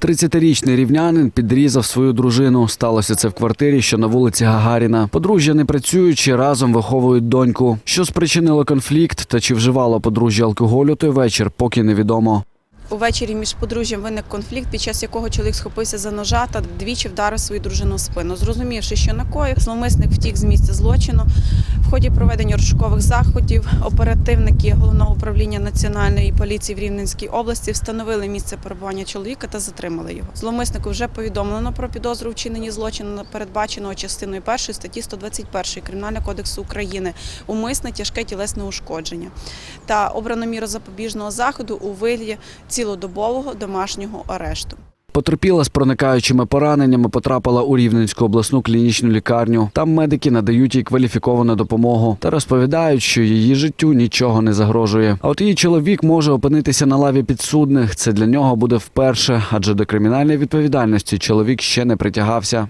30-річний рівнянин підрізав свою дружину. Сталося це в квартирі, що на вулиці Гагаріна. Подружжя не працюючи, разом виховують доньку. Що спричинило конфлікт та чи вживало подружжя алкоголю той вечір, поки невідомо. Увечері між подружжям виник конфлікт, під час якого чоловік схопився за ножа та двічі вдарив свою дружину в спину. Зрозумівши, що накоїв, зловмисник втік з місця злочину. Ході проведення розшукових заходів оперативники головного управління національної поліції в Рівненській області встановили місце перебування чоловіка та затримали його. Зловмиснику вже повідомлено про підозру у вчиненні злочину, передбаченого частиною 1 статті 121 Кримінального кодексу України умисне тяжке тілесне ушкодження та обрано міру запобіжного заходу у вигляді цілодобового домашнього арешту. Потерпіла з проникаючими пораненнями потрапила у Рівненську обласну клінічну лікарню. Там медики надають їй кваліфіковану допомогу та розповідають, що її життю нічого не загрожує. А от її чоловік може опинитися на лаві підсудних. Це для нього буде вперше, адже до кримінальної відповідальності чоловік ще не притягався.